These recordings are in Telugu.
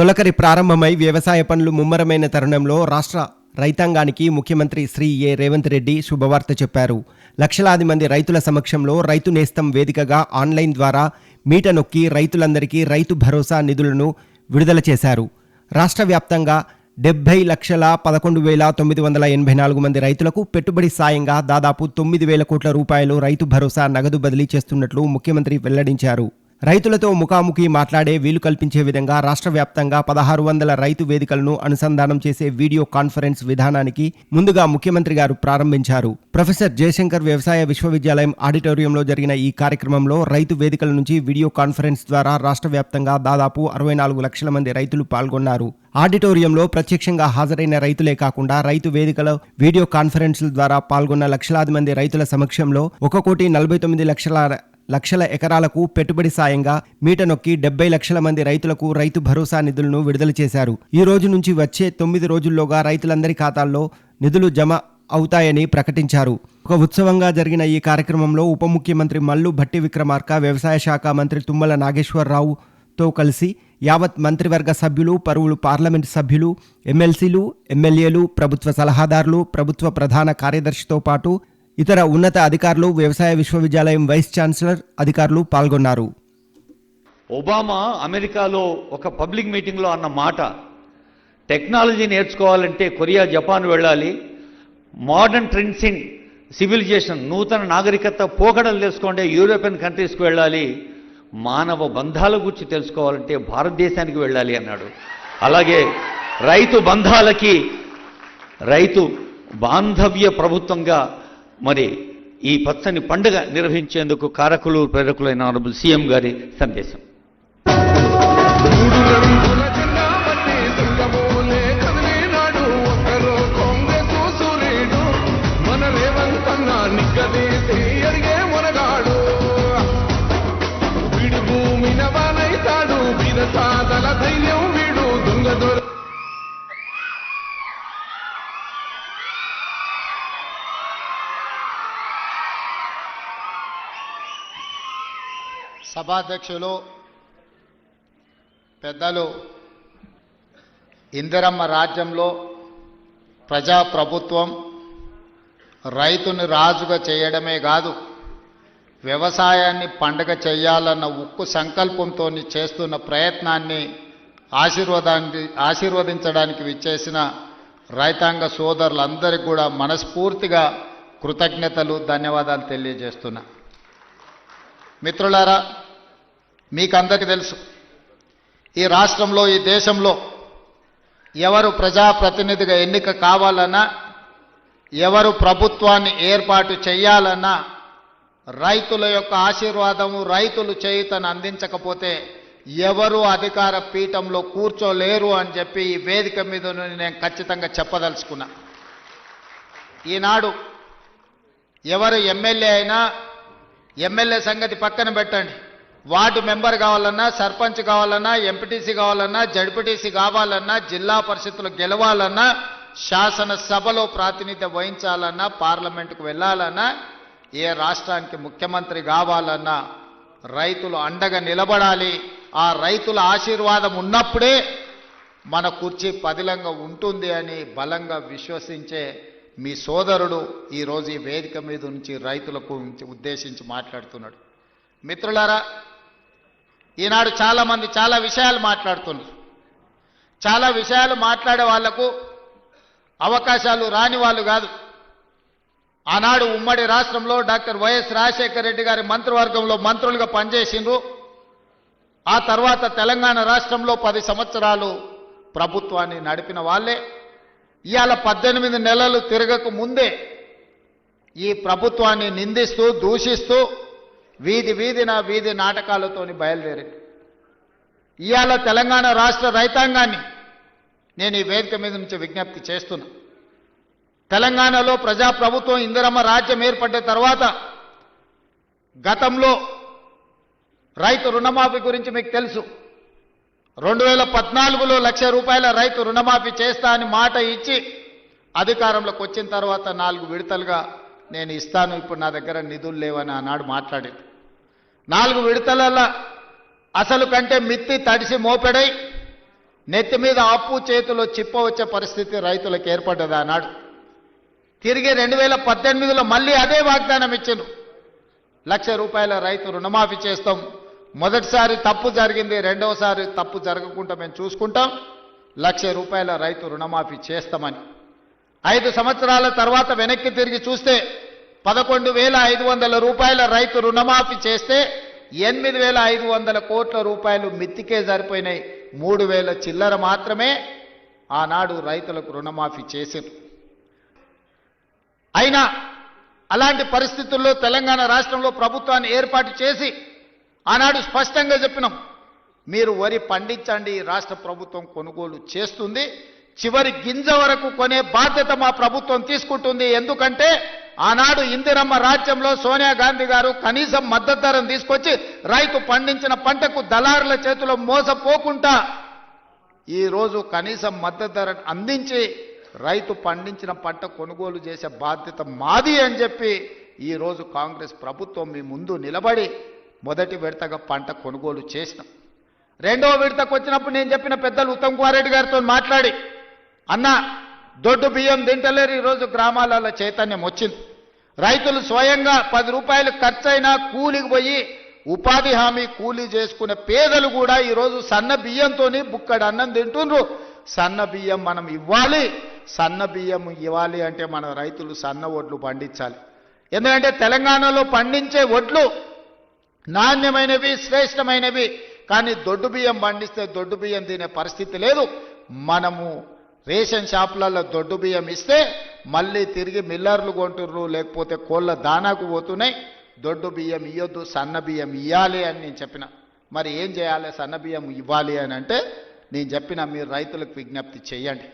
తొలకరి ప్రారంభమై వ్యవసాయ పనులు ముమ్మరమైన తరుణంలో రాష్ట్ర రైతాంగానికి ముఖ్యమంత్రి శ్రీ ఏ. రేవంత్ రెడ్డి శుభవార్త చెప్పారు. లక్షలాది మంది రైతుల సమక్షంలో రైతు నేస్తం వేదికగా ఆన్లైన్ ద్వారా మీట నొక్కి రైతులందరికీ రైతు భరోసా నిధులను విడుదల చేశారు. రాష్ట్ర వ్యాప్తంగా డెబ్బై లక్షల పదకొండు వేల తొమ్మిది వందల ఎనభై నాలుగు మంది రైతులకు పెట్టుబడి సాయంగా దాదాపు తొమ్మిది వేల కోట్ల రూపాయలు రైతు భరోసా నగదు బదిలీ చేస్తున్నట్లు ముఖ్యమంత్రి వెల్లడించారు. రైతులతో ముఖాముఖి మాట్లాడే వీలు కల్పించే విధంగా రాష్ట్ర వ్యాప్తంగా పదహారు వందల రైతు వేదికలను అనుసంధానం చేసే వీడియో కాన్ఫరెన్స్ విధానానికి ముందుగా ముఖ్యమంత్రి గారు ప్రారంభించారు. ప్రొఫెసర్ జయశంకర్ వ్యవసాయ విశ్వవిద్యాలయం ఆడిటోరియంలో జరిగిన ఈ కార్యక్రమంలో రైతు వేదికల నుంచి వీడియో కాన్ఫరెన్స్ ద్వారా రాష్ట్ర వ్యాప్తంగా దాదాపు అరవై నాలుగు లక్షల మంది రైతులు పాల్గొన్నారు. ఆడిటోరియంలో ప్రత్యక్షంగా హాజరైన రైతులే కాకుండా రైతు వేదికలో వీడియో కాన్ఫరెన్స్ల ద్వారా పాల్గొన్న లక్షలాది మంది రైతుల సమక్షంలో ఒక కోటి నలభై తొమ్మిది లక్షల లక్షల ఎకరాలకు పెట్టుబడి సాయంగా మీట నొక్కి డెబ్బై లక్షల మంది రైతులకు రైతు భరోసా నిధులను విడుదల చేశారు. ఈ రోజు నుంచి వచ్చే తొమ్మిది రోజుల్లోగా రైతులందరి ఖాతాల్లో నిధులు జమ అవుతాయని ప్రకటించారు. ఒక ఉత్సవంగా జరిగిన ఈ కార్యక్రమంలో ఉప ముఖ్యమంత్రి మల్లు భట్టి విక్రమార్క వ్యవసాయ శాఖ మంత్రి తుమ్మల నాగేశ్వరరావుతో కలిసి యావత్ మంత్రివర్గ సభ్యులు పరువులు పార్లమెంట్ సభ్యులు ఎమ్మెల్సీలు ఎమ్మెల్యేలు ప్రభుత్వ సలహాదారులు ప్రభుత్వ ప్రధాన కార్యదర్శితో పాటు ఇతర ఉన్నత అధికారులు వ్యవసాయ విశ్వవిద్యాలయం వైస్ ఛాన్సలర్ అధికారులు పాల్గొన్నారు. ఒబామా అమెరికాలో ఒక పబ్లిక్ మీటింగ్లో అన్న మాట టెక్నాలజీ నేర్చుకోవాలంటే కొరియా జపాన్ వెళ్ళాలి. మోడర్న్ ట్రెండ్స్ ఇన్ సివిలైజేషన్ నూతన నాగరికత పోకడలు తెలుసుకోండి యూరోపియన్ కంట్రీస్కి వెళ్ళాలి. మానవ బంధాల గురించి తెలుసుకోవాలంటే భారతదేశానికి వెళ్ళాలి అన్నాడు. అలాగే రైతు బంధాలకి రైతు బాంధవ్య ప్రభుత్వంగా మరి ఈ పచ్చని పండుగ నిర్వహించేందుకు కారకులు ప్రేరకులైన ఆనరబుల్ సీఎం గారి సందేశం. మూడు ధైర్యం సభాధ్యక్షులు పెద్దలు ఇందిరమ్మ రాజ్యంలో ప్రజాప్రభుత్వం రైతుని రాజుగా చేయడమే కాదు వ్యవసాయాన్ని పండగ చేయాలన్న ఉక్కు సంకల్పంతో చేస్తున్న ప్రయత్నాన్ని ఆశీర్వాదానికి ఆశీర్వదించడానికి విచ్చేసిన రైతాంగ సోదరులందరికీ కూడా మనస్ఫూర్తిగా కృతజ్ఞతలు ధన్యవాదాలు తెలియజేస్తున్నా. మిత్రులారా మీకు అందరికీ తెలుసు. ఈ రాష్ట్రంలో ఈ దేశంలో ఎవరు ప్రజాప్రతినిధిగా ఎన్నిక కావాలన్నా ఎవరు ప్రభుత్వాన్ని ఏర్పాటు చేయాలన్నా రైతుల యొక్క ఆశీర్వాదము రైతులు చేయుతను అందించకపోతే ఎవరు అధికార పీఠంలో కూర్చోలేరు అని చెప్పి ఈ వేదిక మీద నేను ఖచ్చితంగా చెప్పదలుచుకున్నా. ఈనాడు ఎవరు ఎమ్మెల్యే అయినా ఎమ్మెల్యే సంగతి పక్కన పెట్టండి. వార్డు మెంబర్ కావాలన్నా సర్పంచ్ కావాలన్నా ఎంపీటీసీ కావాలన్నా జడ్పీటీసీ కావాలన్నా జిల్లా పరిషత్తులు గెలవాలన్నా శాసనసభలో ప్రాతినిధ్యం వహించాలన్నా పార్లమెంటుకు వెళ్ళాలన్నా ఏ రాష్ట్రానికి ముఖ్యమంత్రి కావాలన్నా రైతులు అండగా నిలబడాలి. ఆ రైతుల ఆశీర్వాదం ఉన్నప్పుడే మన కుర్చీ పదిలంగా ఉంటుంది అని బలంగా విశ్వసించే మీ సోదరుడు ఈరోజు ఈ వేదిక మీద నుంచి రైతులకు ఉద్దేశించి మాట్లాడుతున్నాడు. మిత్రులారా ఈనాడు చాలామంది చాలా విషయాలు మాట్లాడుతున్నారు. చాలా విషయాలు మాట్లాడే వాళ్ళకు అవకాశాలు రాని వాళ్ళు కాదు. ఆనాడు ఉమ్మడి రాష్ట్రంలో డాక్టర్ వైఎస్ రాజశేఖర రెడ్డి గారి మంత్రివర్గంలో మంత్రులుగా పనిచేసిండ్రు. ఆ తర్వాత తెలంగాణ రాష్ట్రంలో పది సంవత్సరాలు ప్రభుత్వాన్ని నడిపిన వాళ్ళే. ఇవాళ పద్దెనిమిది నెలలు తిరగక ముందే ఈ ప్రభుత్వాన్ని నిందిస్తూ దూషిస్తూ వీధి వీధిన వీధి నాటకాలతోని బయలుదేరి. ఇవాళ తెలంగాణ రాష్ట్ర రైతాంగాన్ని నేను ఈ వేదిక మీద నుంచి విజ్ఞప్తి చేస్తున్నా. తెలంగాణలో ప్రజాప్రభుత్వం ఇందిరమ్మ రాజ్యం ఏర్పడ్డ తర్వాత గతంలో రైతు రుణమాఫీ గురించి మీకు తెలుసు. రెండు వేల పద్నాలుగులో లక్ష రూపాయల రైతు రుణమాఫీ చేస్తా అని మాట ఇచ్చి అధికారంలోకి వచ్చిన తర్వాత నాలుగు విడతలుగా నేను ఇస్తాను. ఇప్పుడు నా దగ్గర నిధులు లేవని ఆనాడు మాట్లాడేది. నాలుగు విడతల అసలు కంటే మిత్తి తడిసి మోపెడై నెత్తి మీద అప్పు చేతిలో చిప్ప వచ్చే పరిస్థితి రైతులకు ఏర్పడ్డది ఆనాడు. తిరిగి రెండు వేల పద్దెనిమిదిలో మళ్ళీ అదే వాగ్దానం ఇచ్చాను లక్ష రూపాయల రైతు రుణమాఫీ చేస్తాం. మొదటిసారి తప్పు జరిగింది రెండవసారి తప్పు జరగకుండా మేము చూసుకుంటాం. లక్ష రూపాయల రైతు రుణమాఫీ చేస్తామని. ఐదు సంవత్సరాల తర్వాత వెనక్కి తిరిగి చూస్తే పదకొండు వేల ఐదు వందల రూపాయల రైతు రుణమాఫీ చేస్తే ఎనిమిది వేల ఐదు వందల కోట్ల రూపాయలు మిత్తికే సరిపోయినాయి. మూడు వేల చిల్లర మాత్రమే ఆనాడు రైతులకు రుణమాఫీ చేశారు. అయినా అలాంటి పరిస్థితుల్లో తెలంగాణ రాష్ట్రంలో ప్రభుత్వాన్ని ఏర్పాటు చేసి ఆనాడు స్పష్టంగా చెప్పినాం. మీరు వరి పండించండి రాష్ట్ర ప్రభుత్వం కొనుగోలు చేస్తుంది. చివరి గింజ వరకు కొనే బాధ్యత మా ప్రభుత్వం తీసుకుంటుంది. ఎందుకంటే ఆనాడు ఇందిరమ్మ రాజ్యంలో సోనియా గాంధీ గారు కనీసం మద్దతు ధరను తీసుకొచ్చి రైతు పండించిన పంటకు దళారుల చేతిలో మోసపోకుండా ఈరోజు కనీసం మద్దతు ధర అందించి రైతు పండించిన పంట కొనుగోలు చేసే బాధ్యత మాది అని చెప్పి ఈరోజు కాంగ్రెస్ ప్రభుత్వం మీ ముందు నిలబడి మొదటి విడతగా పంట కొనుగోలు చేసినాం. రెండవ విడతకు వచ్చినప్పుడు నేను చెప్పిన పెద్దలు ఉత్తమ్ కుమార్ రెడ్డి గారితో మాట్లాడి అన్న దొడ్డు బియ్యం తింటలేరు ఈరోజు గ్రామాలలో చైతన్యం వచ్చింది. రైతులు స్వయంగా పది రూపాయలు ఖర్చైనా కూలికి పోయి ఉపాధి హామీ కూలీ చేసుకునే పేదలు కూడా ఈరోజు సన్న బియ్యంతోని బుక్కడు అన్నం తింటుండ్రు. సన్న బియ్యం మనం ఇవ్వాలి సన్న బియ్యం ఇవ్వాలి అంటే మన రైతులు సన్న ఒడ్లు పండించాలి. ఎందుకంటే తెలంగాణలో పండించే ఒడ్లు నాణ్యమైనవి శ్రేష్టమైనవి కానీ దొడ్డు బియ్యం పండిస్తే దొడ్డు బియ్యం తినే పరిస్థితి లేదు. మనము రేషన్ షాపులలో దొడ్డు బియ్యం ఇస్తే మళ్ళీ తిరిగి మిల్లర్లు కొంటుర్రు లేకపోతే కోళ్ళ దానాకు పోతున్నాయి. దొడ్డు బియ్యం ఇవ్వద్దు సన్న బియ్యం ఇవ్వాలి అని నేను చెప్పిన. మరి ఏం చేయాలి? సన్న బియ్యం ఇవ్వాలి అని అంటే నేను చెప్పిన మీరు రైతులకు విజ్ఞప్తి చేయండి.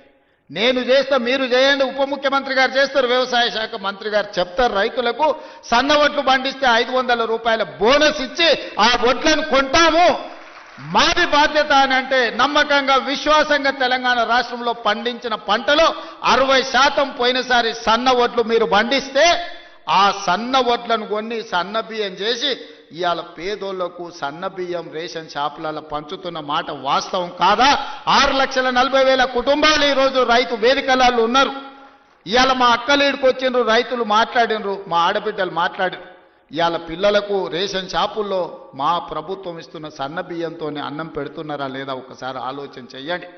నేను చేస్తా మీరు చేయండి. ఉప ముఖ్యమంత్రి గారు చేస్తారు వ్యవసాయ శాఖ మంత్రి గారు చెప్తారు రైతులకు సన్న వడ్లు పండిస్తే ఐదు వందల రూపాయల బోనస్ ఇచ్చి ఆ వడ్లను కొంటాము. మాది బాధ్యత అని అంటే నమ్మకంగా విశ్వాసంగా తెలంగాణ రాష్ట్రంలో పండించిన పంటలో అరవై శాతం పోయినసారి సన్న వడ్లు మీరు పండిస్తే ఆ సన్న వడ్లను కొన్ని సన్న బియ్యం చేసి ఇవాళ పేదోళ్ళకు సన్న బియ్యం రేషన్ షాపులలో పంచుతున్న మాట వాస్తవం కాదా? ఆరు లక్షల నలభై వేల కుటుంబాలు ఈరోజు రైతు వేదికలలో ఉన్నారు. ఇవాళ మా అక్కలీడికి వచ్చిండ్రు రైతులు మాట్లాడినరు మా ఆడబిడ్డలు మాట్లాడినరు. ఇవాళ పిల్లలకు రేషన్ షాపుల్లో మా ప్రభుత్వం ఇస్తున్న సన్న బియ్యంతోనే అన్నం పెడుతున్నారా లేదా ఒకసారి ఆలోచన చెయ్యండి.